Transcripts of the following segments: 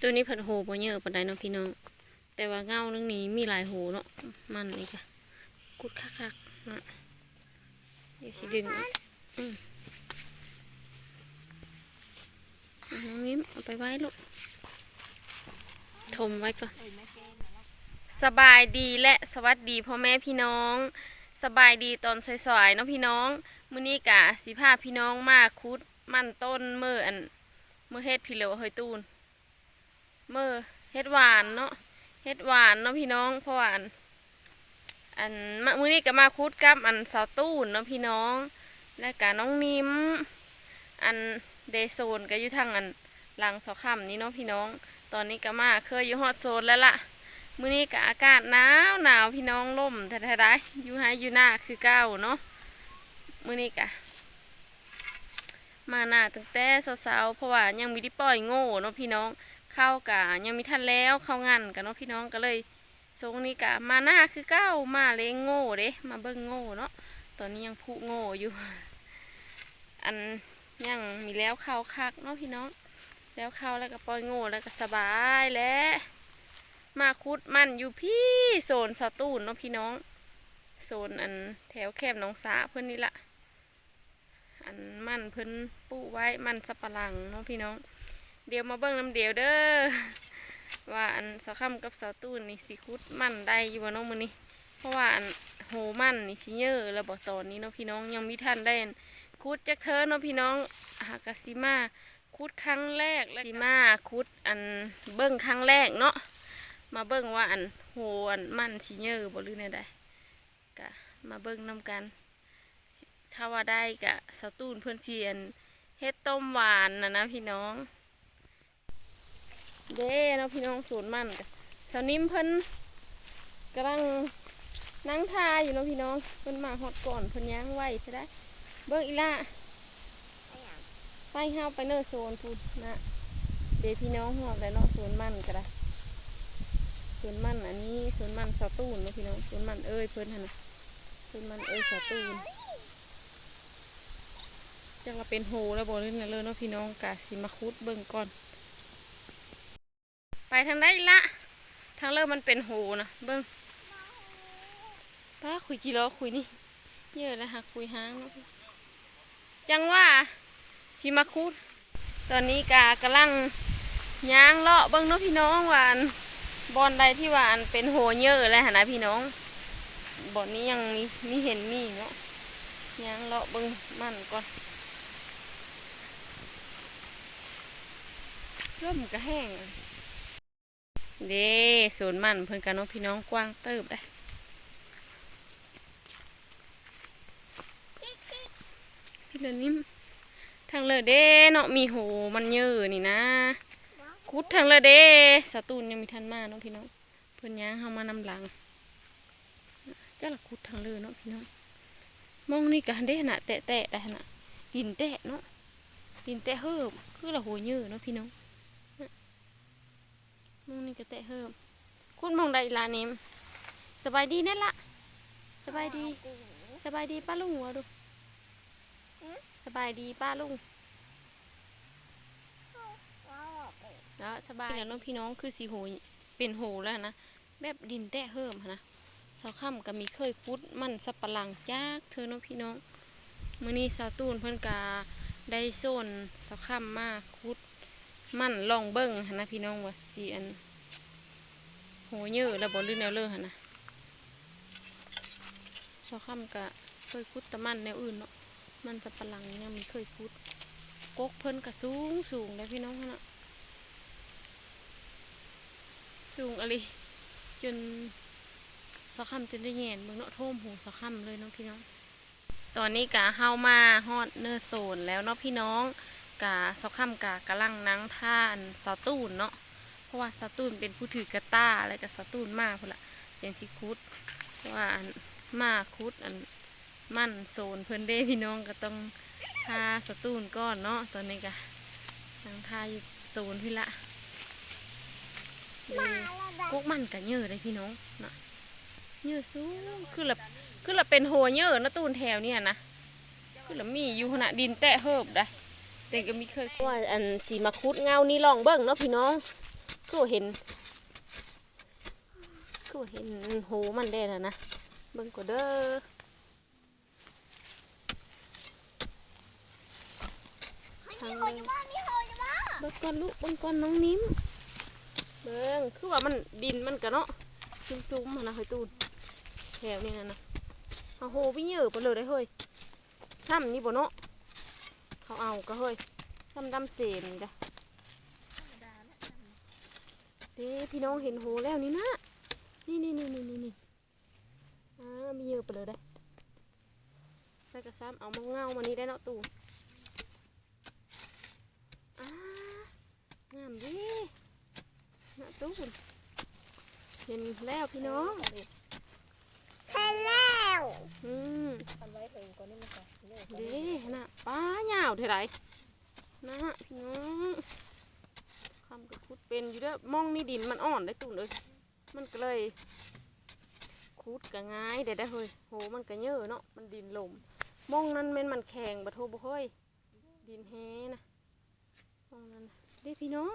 ตัวนี้เผัดโหบ่เยอะปานใดเนาะพี่น้อง แต่ว่าเงานึงนี้มีหลายโหเนาะมันนี่ค่ะกุดคักๆนะเดี๋ยวสิดึงอืมน้องนิ้มเอาไปไว้ลูกถมไว้ก่อนสบายดีและสวัสดีพ่อแม่พี่น้อง สบายดีตอนสายๆเนาะพี่น้องมื้อนี้กะสิพาพี่น้องมาคุดมันต้นเมื่ออันเมื่อเฮ็ดพี่เหลวเฮยตูน เมื่อเฮ็ดหวานเนาะเฮ็ดหวานเนาะพี่น้องเพราะว่าอันอันมื้อนี้ก็มาคุดกับอันสาวตูนเนาะพี่น้อง และกะน้องนิมอันเดโซนก็อยู่ทางอันหลังเสาค่ำนี้เนาะพี่น้อง ตอนนี้ก็มาเคยอยู่ฮอดโซนแล้วล่ะมื้อนี้ก็อากาศหนาวหนาวพี่น้องล่มแท้ๆได้อยู่ไฮอยู่หน้าคือเก้าเนาะมื้อนี้ก็มาหน้าตั้งแต่เช้าๆเพราะว่ายังมีที่ปล่อยโง่เนาะพี่น้อง เข้ากะยังมีทันแล้วเข้างานกันเนาะพี่น้องก็เลยทรงนี้กะมาหน้าคือเก้ามาเลงโง่เด้มาเบิ่งโง่เนาะตอนนี้ยังพุโง่อยู่ อันยังมีแล้วเข้าคักเนาะพี่น้อง แล้วเข้าแล้วก็ปล่อยโง่แล้วก็สบายแล้วมาคุดมันอยู่พี่โซนสตูนเนาะพี่น้องโซนอันแถวแคบหนองสาเพื่อนนี่ละอันมันเพิ่นปูไว้มันสับปะหลังเนาะพี่น้อง เดี๋ยวมาเบิ่งน้ำเดียวเด้อว่าอันสะค่ำกับสาตูนนี่สิคุดมันได้อยู่บ่เน้องมือนี้เพราะว่าอันโหมันนี่สิเยอะแล้วบ่ตอนนี้เนาะพี่น้องยังมีท่านได้คุดจักเธอเนาะพี่น้องหากะสิมาคุดครั้งแรกแล้วสิมาคุดอันเบิ่งครั้งแรกเนาะมาเบิ่งว่าอันโหอันมันสิเยอะบ่หรือแนวใดกะมาเบิ่งนํกันถ้าว่าได้กะสาตูนเพื่อนเชียนเฮ็ดต้มหวานนะนะพี่น้อง เด้เนาะพี่น้องศูนมันสาวนิ่มเพิ่นกำลังนั่งทาอยู่เนาะพี่น้องเพิ่นมาฮอดก่อนเพิ่นย่างไว้ใช่ได้เบิ่งอีละไปเฮาไปเนอร์โซนพูดนะเดพี่น้องฮอดแล้วเนาะศูนมันก็ได้สวนมันอันนี้สวนมันสาตูนเนาะพี่น้องสวนมันเอ้ยเพิ่นหันะสวนมันเอ้ยสาตูนจังว่าเป็นโหแล้วบ่เล่นเลยเนาะพี่น้องกะสิมาคุดเบิ่งก่อน ไปทางใดละทางเริ่มมันเป็นโหนะเบิ่งป้าคุยกี่ล้อคุยนี่ เยอะแล้วหักคุยห้างจังว่าสิมาคุดตอนนี้กากำลังย่างเลาะเบิ่งเนาะพี่น้องวันบอนใดที่วันเป็นโหเยอะเลยหนะพี่น้องบอนนี้ยังมีมีเห็นมีเนาะยังเลาะเบิ้งมันก่อนเริ่มนก็แห้ง เด้สวนมันเพิ่นกันเนาะพี่น้องกว้างเติบได้พี่เลนนิ่มทางเลยเด้เนาะมีโหมันเยอะนี่นะคุดทางเละเด้สตูนยังมีทันมาเนาะพี่น้องเพิ่นย่างเข้ามานำหลังจ้าละคุดทางเลยเนาะพี่น้องมองนี่กันเด้นะแตะแตะได้นะดินแตะเนาะดินแตะเฮิบคือละหัวเยอะเนาะพี่น้อง มองนี่ก็แตะเฮิบคุณมองได้ลาเนมสบายดีนั่นละสบายดี สบายดีป้าลุงวะดูสบายดีป้าลุงแล้วสบายแล้วน้องพี่น้องคือสีโหเป็นโหแล้วนะแบบดินแตะเฮิมนะสาวค่ำก็มีเคยคุดมันสับปะหลังจากเธอน้องพี่น้องมือนี้สาวตูนเพิ่อนกาได้โซนสาวค่ำมากคุด มันลองเบิ่งนะพี่น้องว่าสีอันโหเยอะแล้วบ่ลื่นแนวเลยหั้นนะสาวค่ำก็เคยคุดแต่มันแนวอื่นเนาะมันสับปลังยังมีเคยคุดกกเพิ่นก็สูงสูงเลยพี่น้องนะสูงอะไรจนสะคำจนได้แงนเมืองเนาะท่มหูสะคำเลยเนาะพี่น้อง ตอนนี้กะเฮามาฮอดเนอร์โซนแล้วเนาะพี่น้อง กะสะคำกะกำลังนั่งท่าอันสาตูนเนาะเพราะว่าสาตูนเป็นผู้ถือกระต้าอะไรกับสาตูนมากพุ่นละเจนสิคุดเพราะว่าอันมาคุดอันมั่นโซนเพิ่อนเด้พี่น้องก็ต้องทาสาตูนก้อนเนาะตอนนี้กะนั่งท่าอยู่โซนพี่ละกุ๊กมันกันเยอะเลยพี่น้องนะเยอะสูงคือละคือละเป็นโหเยอะนะตูนแถวเนี่ยนะคือละมีอยู่ขณะดินแตะเฮิบได้ แต่ก็มีเคยว่าอันสีมาคุดเงานี่ลองเบิ่งเนาะพี่น้องคือว่าเห็นคือว่าเห็นโหมันได้แล้วนะเบิ่งก็เด้อมีโหอยู่บ้านมีโหอยู่บ้านเบิ่งก่อนลูกเบิ่งก่อนน้องนิ้มเบิ่งคือว่ามันดินมันกะเนาะซุ้มๆมันนะเฮ้ยตูนแถวนี้นะนะเอาโหไปเยอะไปเลยได้เฮ้ยช่ำนี่บ่เนาะ เขาเอาก็เฮ้ยช่ำดำเสนนี่จ้ะเด้พี่น้องเห็นโหแล้วนี่นะนี่นี่นี่นี่นี่นี่อ่ามีเยอะไปเลยได้ใส่กระซ้ำเอามะเงามานี่ได้เนาะตูนอ่างามดินะตู้นเห็นแล้วพี่น้องเห็นแล้ว อืมทำไว้ถึงก่อนนี่มันจะเลิกเด้นะป้าเหยาวเท่าไรนะพี่น้องคำกับคุดเป็นอยู่เด้อมองนี่ดินมันอ่อนได้ตุ่นเลยมันก็เลยคุดก็ง่ายเดี๋ยวได้เฮ้ยโหมันก็เยอะเนาะมันดินลมมองนั้นแมันมันแข็งบะโทบ่เฮ้ยดินแฮนะมองนั้นเด้พี่น้อง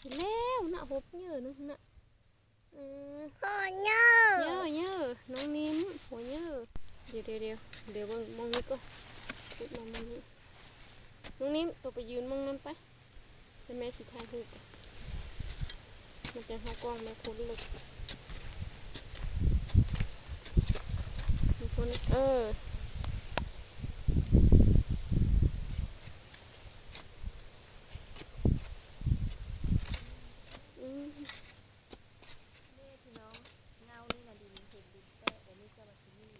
เห็นแล้วนะหบเยอะนึงนะ เออโหเยอะเยอะเยอะน้องนิ้มหัวเยอะเดี๋ยวเดี๋ยวเดี๋ยวเดี๋ยวเบิ่งมองนี้ก็พูดมามองนี้น้องนิ้มตัวไปยืนมองนั้นไปเป็นแม่สิทายหูปมันจะหากล้องแม่คนลึกมีคนเออม นี่พี่น้องเงานี่นะดินเห็นดินแต่แต่นี่ก็มาที่นี่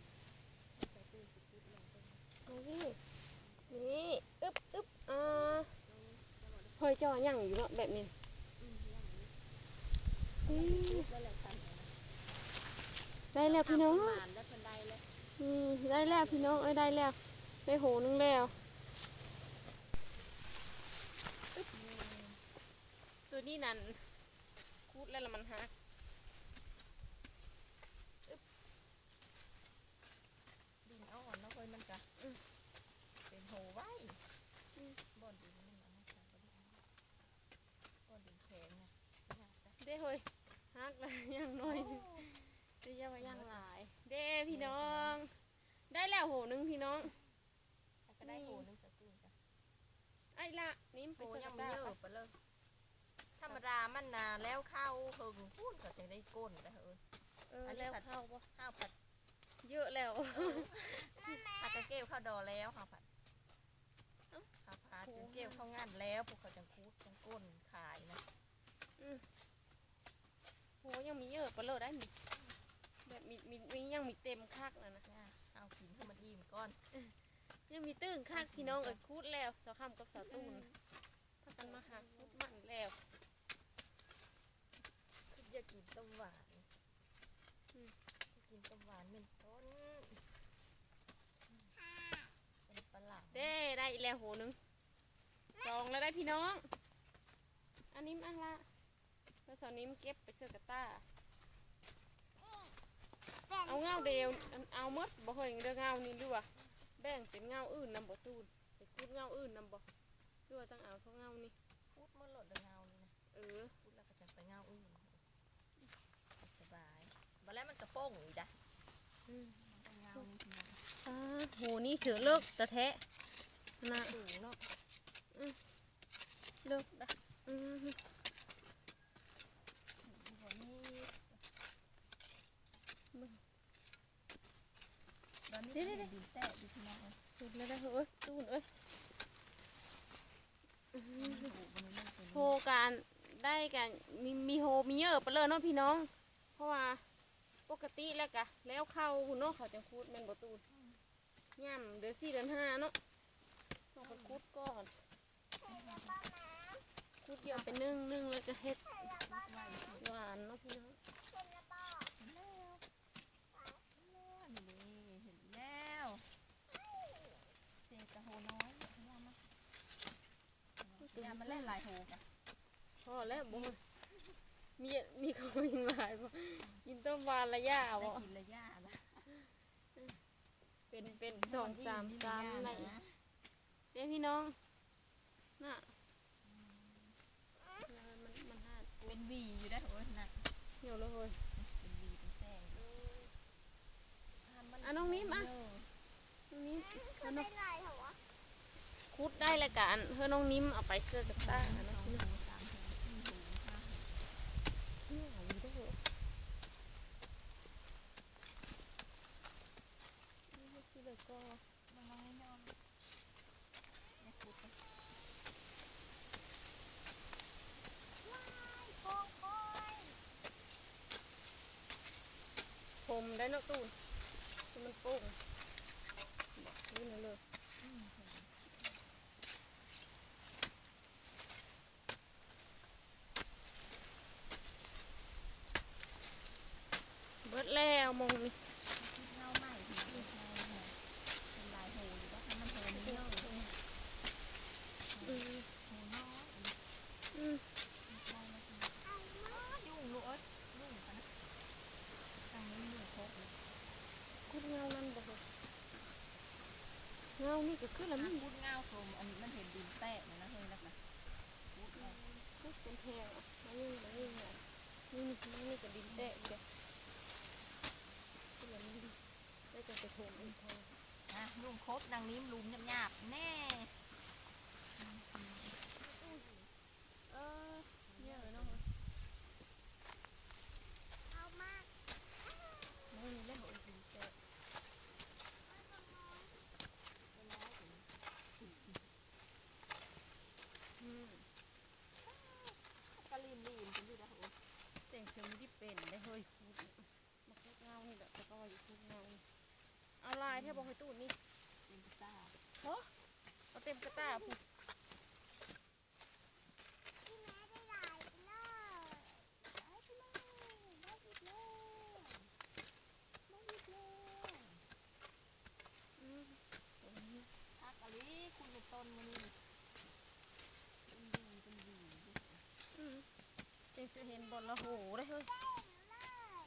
ใส่ตู้สิบฟุตลงไป มาดินี่อึ๊บอึ๊บอ่าเฮ้ยจอยังอยู่เนาะแบบนี้อืม แล้วแหละทัน ได้แล้วพี่น้อง มานแล้วคนใดแล้ว อืม ได้แล้วพี่น้องเอ้ยได้แล้วได้โหนึงแล้วอึ๊บตัวนี้นั่นคูดแล้วละมันหักดินอ่อนเนาะคนมันจะเป็นโหไว้บ่อนดินมันเอามาใส่บ่ได้บ่อนดินแข็งนะได้เฮ้ยหักแล้วยังน้อยหนึ่งได้ยังว่ายังหลาย เด้พี่น้อง ได้แล้วโหนึงพี่น้องก็ได้โหนึงสตูนจ้ะไอ้ละนิ่มโหไปยังใส่ไม่ตะเยกร้าอะไปเลยธรรมดามันนาแล้วเข้าหึงพูดก็จะได้ก้นนะเฮ้ย เอออนนี้แล้วผัด เข้าปะข้าวผัดเยอะแล้ว ผัดกระเกลียวข้าวดอแล้วข้าวผัดข้าวผัดจนเกลียวข้าวงานแล้วพวกเขาจังคูดจังก้นขายนะโหยังมีเยอะปะเลยได้นี่แบบมีมีมียังมีเต็มคักนะนะเนี่ยเอา กินให้มันอิ่มก่อนยังมีตื้นคักพี่น้องเอ้ยคูดแล้วสาวคำกับสาวตูนพากันมาหาคูดมันแล้วคืออยากกินต้มหวานอืมอยากกินต้มหวานเป็นต้นสลิดปลาหลาเด้ได้อีกแล้วโหนึงสองแล้วได้พี่น้อง อันนี้มันละแล้วสาวนิ้มเก็บไปเสื้อกระต้า เอาเงาเดียวอันเอาหมดบ่เคยเด้อเงานี่หรือว่าแบ่งเป็นเงาอื่นนำบ่ตูนไปคูดเงาอื่นนำบ่หรือว่าต้องเอาสองเงานี่พูดเมื่อหลดเดงเงานี่นะเออพูดแล้วก็จะไปเงาอื่นสบายบัดแล้วมันกระโป้งอีกจ้ะอืมเงานี่พี่น้องอ่าโหนี่เสือเลิกตะแทะนะสูงเนาะเลิกนะอืม หัวนี่ตอ นนี้เป็นดินแตะดิพี่น้องเอ้ยสุดแล้วได้เอ้ยตูนเอ้ยโอ้โหวันนี้มันเป็นโหการได้กันมีมีโฮมีเยอะไปเลยเนาะพี่น้อง เพราะว่าปกติแล้วกะแล้วเข้าหุ่นเนาะเขาจะคูดแม่นบ่ตูนย่ำเดือนสี่เดือนห้าเนาะต้องไปคูดก่อนคูดเยอะไปนึ่งนึ่งแล้วก็เฮ็ดหวานเนาะพี่น้อง นี่เห็นแล้วเศษกระโหน้อยพี่น้องมาอ ย่ามันเล่นหลายโหกันพอแล้วบ่มีมีเขามีหลายบ่กินต้มหวานระยะได้บ่กินระยะละเป็นเป็นสองสามสามอะไรเด้พี่น้องน่ะมันมันหาดเป็นหวีหี่ยวเลยเฮ้ยเป็นวีเป็นแซงห้ามมัน อะน้องมิ้มอะ เออ น้องนิ้ม คือไม่ไรเหรอวะ การเพื่อน้องนิ้มเอาไปเสื้อกับตาเนาะหูสี่หูห้าหู เนี่ยเอาอยู่ด้วยเหรอนี่คือเลยก็ มันน้อยยอมเนี่ยขุดไป โกงโอย ผมได้เนาะตู้ให้มันโป่งบอกนี่เลย เบิดแล้วมองนี่ คิดเงาใหม่ถึงจะใช่เนี่ยเป็นลายหูหรือว่าถ้ามันโหมันเยอะ อืม หูน้อย อืม ใช่แล้วสิอ้าวยุ่งลูกเอ้ยยุ่งกันนะทางนี้ยุ่งครบเลย คุดเงานั่นบ่เหรอเงานี่ก็คือละ มั มี นพูดเงาโคมอันนี้มันเห็นดินแตกเลยนะเฮ้ยแล้วกันพูดเอา คุดเป็นแพง อ่งมานี่มานี่มานี่นี่มานี่ก็ดินแตกเด้คือละมีได้แต่จะโถมอีกทางนะยุ่งครบนางนิ้มลุมหยาบๆแน่ เออเนี่ยเลยเนาะ เอามาก มานี่เล่นบ่อีกดินแตกอืม กะลินลีนเป็นอยู่แล้วโอ้ย แต่งเชิงที่เป็นได้เฮ้ยคุดมาคุดเงานี่แหละแต่ก็ว่าอยู่คุดเงานี่ เอาลายแทบบอกให้ตูดนี่เป็นพิซซ่าเฮ้เอาเต็มกระตาพูดพี่แม่ได้หลายไปเลยหลายไปเลยได้อีกเลยได้อีกเลยอืมทักอะไรคุณเป็นต้นมันนี่เป็นดีเป็นดีอืมเต็งจะเห็นบอลละโหได้เฮ้ย เต้นเลย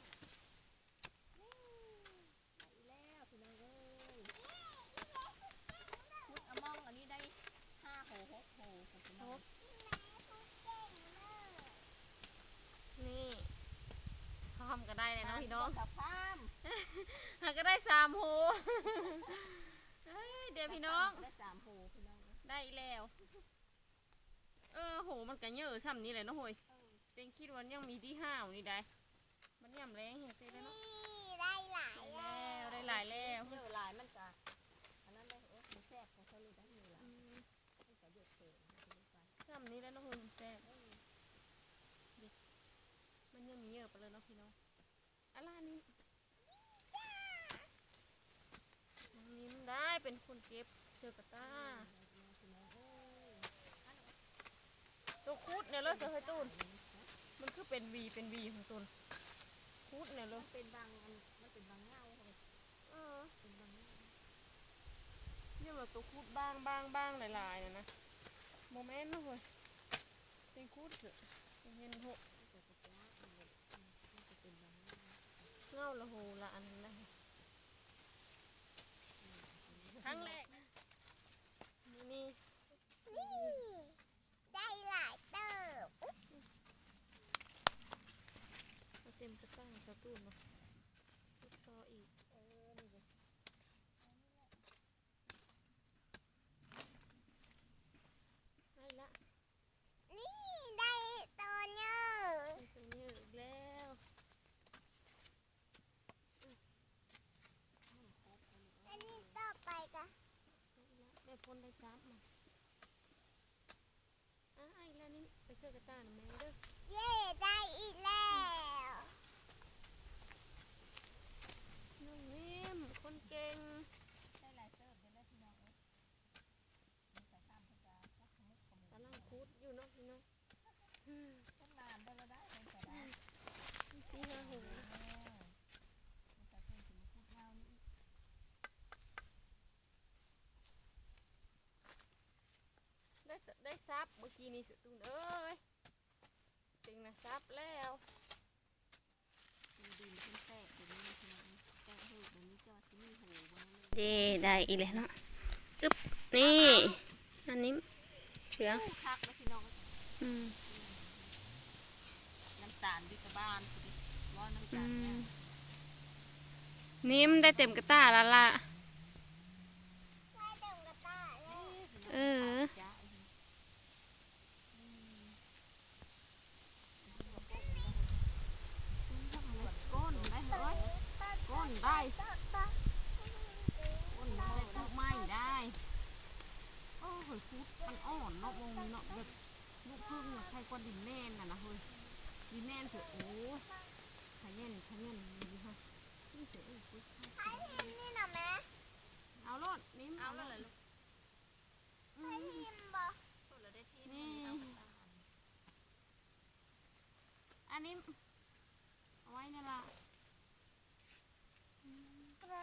ไปแล้วพี่น้องเอ้ยพุดเอามองอันนี้ได้ห้าโหหกโหของพี่น้อง นี่เขาทำก็ได้เลยเนาะ พี่น้องสับพามหาก็ได้สามโหเฮ้ยเดี๋ยวพี่น้อง ได้สามโหพี่น้องได้อีกแล้ว เออโหมันกันเยอะซ้ำนี่เลยเนาะโหยเต็งคิดว่ายังมีที่ห้าวนี่ได้ มันย่ำแรงเห็นเต้แล้วเนาะนี่ได้หลายได้แล้แล้ววได้หลายแล้วเยอะหลายมันจะอันนั้นได้เออมันแซ่บของเขาเลยได้เยอะหลายอืมมันจะเยอะเกินมันจะไปซ้ำนี่แล้วเนาะโหยมันแซ่บดิมันยังมีเยอะไปเลยเนาะพี่น้อง อะไรนี่นิ้มได้เป็นคนเก็บเจอกระตาตัวคูดเนี่ยเลยเสือให้ตูนมันคือเป็นวีเป็นวีของตูนคูดเนี่ยเลมัยนเป็นบางอันมันเป็นบางเงาเขาเออเป็นบางเงาเนี่ยแบบตัวคูดบ้างบ้างบ้างหลายๆเนะนะโมเมนต์นะเว้ยเป็นคูดเถอะเห็นหก แต่กระป๋องอันนี้มันจะเป็นบางเงา เงาละโหละอันนะครั้งแรกนะนี่นี่ นี่ได้หลายเติบอุ๊ย มาเต็มกระตั้งกระตูนเนาะคูดต่ออีก เออนี่เลย ได้ละ นี่ได้ตัวเยอะ ได้ตัวเยอะอีกแล้ว อันนี้ต่อไปกัน ได้พ้นได้ซับมาอะไอ้ แล้วนี่ไปเสื้อกระตาหน่อยแม่เด้อเย่ได้อีกแล้วน้องนิ่มคนเก่งได้หลายเติบได้แล้วพี่น้องเอ้ยมันจะตามเขาจะรักขมุกขมุกกำลังคูดอยู่เนาะพี่น้องอืมต้นนานได้แล้วได้เป็นแต่ได้สี่ห้าหก มันจะเป็นถึงพูดเงานี่ ได้แต่ได้ซั บเมื่อกี้นี่สตูนเอ้ยเต็งนะซับแล้วดินดินขึ้นแตกเดี๋ยวนี้พี่น้องแตกหูเดี๋ยวนี้จะว่าที่มีหูบนนั้นเลยเดได้อีกแล้วเนาะอึ๊บนี่อันนี้เสือคักแล้วพี่น้องอืมน้ำตาลดิกระบานสิว่าน้องอืจ๋ามนิ่มได้เต็มกระตาและล่ะได้เต็มกระตาเลยเออ จ้า ก้นได้เฮ้ยก้ นได้ก้นได้ลูกไม้ได้โอ้เฮ้ยฟุตมันอ่อนเนาะวงเนาะแบบลูกพึ่งใครกว่าดินแน่นน่ะนะเฮ้ยดินแน่นเถอะโอ้ขยันขยันดีฮะนี่เถอะเอ้ฟุตไอ้พิมนี่นะแม่เอารถนิ่มเอาเลยลูกไอ้พิมบอนี่อันนี้เอาไว้เนี่ยละ ไร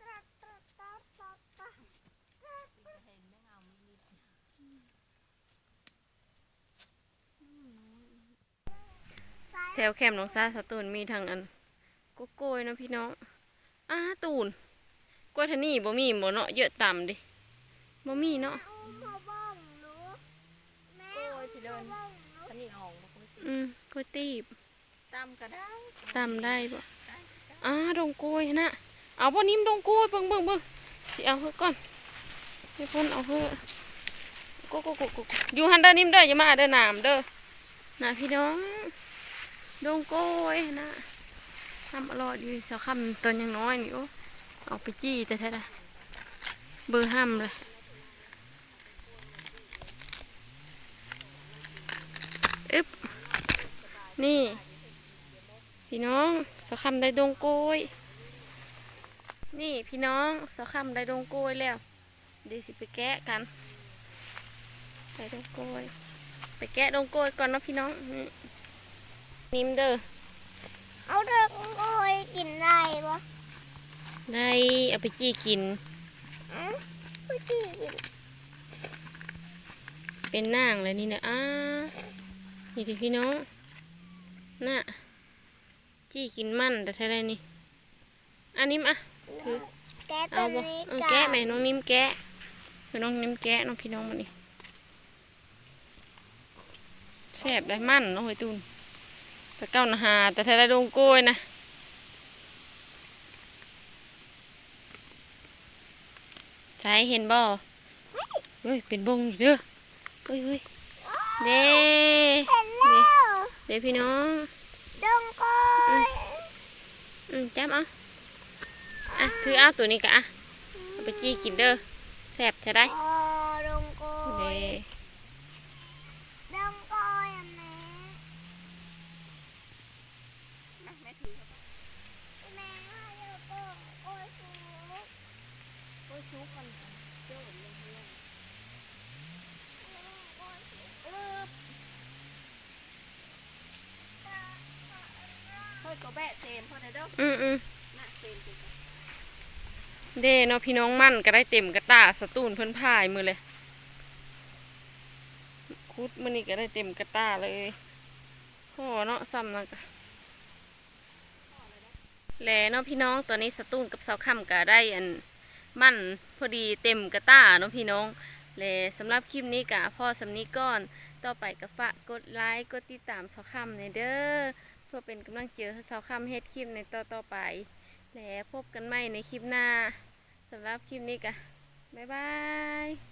ตรัดตรัดตรัดตรัดตรัด เห็นไม่เอามีด แถวแคมป์น้องซาสตูนมีทางอันโกโก้ยเนาะพี่น้องอ้าตูนกล้วยทานี่บ่มีบ่เนาะเยอะต่ำดิบ่มีเนาะแม่อุ้มมาบ้องหนูแม่อุ้มมาบ้องหนูอันนี้ออกมาคุยอืมกล้วยตีบตามก็ได้ต่ำได้บ่อ้าดงกล้วยนะเอาบ่นิ่มดงกล้วยเบิ่งเบิ่งเบิ่งสิเอาเฮอก่อนให้เพิ่นเอาเฮอโกโกโกโกโกอยู่หันเด้อนิ่มเด้ออย่ามาเด้อน้ำเด้อนะพี่น้อง ดงโก้ยนะทำอร่อยดีเสาคำตอนยังน้อยนี่โอ้เอาไปจี้แต่แท้ละเบอร์ห้ามเลยอึ๊บนี่ พี่น้องสาคำได้ดงโกยนี่พี่น้องสาคำได้ดงโกยแล้วเดี๋ยวสิไปแกะกันได้ดงโกยไปแกะดงโกยก่อนนะพี่น้องอื นิ่มเด้อเอาเด็กโอ้ยกินได้ปะได้เอาไปจี้กินอืมผู้จีกิน เป็นนางเลยนี่นะอ้านี่ดิพี่น้องน่ะจี้กินมันแต่แท้ไรนี่อันนี้มาถือแกะตัเอาวบ่นี้เออกัแกะนไหมน้องนิ่มแกะคือน้องนิ่มแกะน้องพี่น้องมันนี่แซ่บได้มันเนาะเฮ้ยตูน แต่เก้านะหาแต่แท้ไรดงโกยนะใช่เห็นบ่เฮ้ยเป็นบงอยู่เด้อเฮ้ยเฮ้ยเด้เห็นแล้วเด้พี่น้องดงโก้ยอืมจับเอาอะถือเอาตัวนี้กะอะเอาไปจี้กินเด้อแซ่บแท้ได้อ๋อดงโก้ เด้ ยดงโก้ยอะแม่ แม่ถือ แม่ให้ดงโก้ยโอ้ยสูง มุกมันเจ้าเลยเพื่อนเออเฮ้ยก็แบะเซมพอได้เด้ออืมอืมน่ะเซมจริงเด้เนาะพี่น้องมั่นก็ได้เต็มกระตาสตูนเพิ่นพายมือเลย คุดมื้อนี้ก็ได้เต็มกระตาเลยพ่อเนาะซ้ำนะกะแล้เนาะพี่น้องตอนนี้สตูนกับเสาค่ำก็ได้อัน มั่นพอดีเต็มกระตาเนาะพี่น้องเลยสำหรับคลิปนี้กะพ่อสำนีก่อน ต่อไปกะฝากกดไลค์กดติดตามเสาค่ำในเด้อเพื่อเป็นกำลังใจให้เสาค่ำเฮ็ดคลิปในต่อต่อไป และพบกันใหม่ในคลิปหน้าสำหรับคลิปนี้กะบ๊ายบาย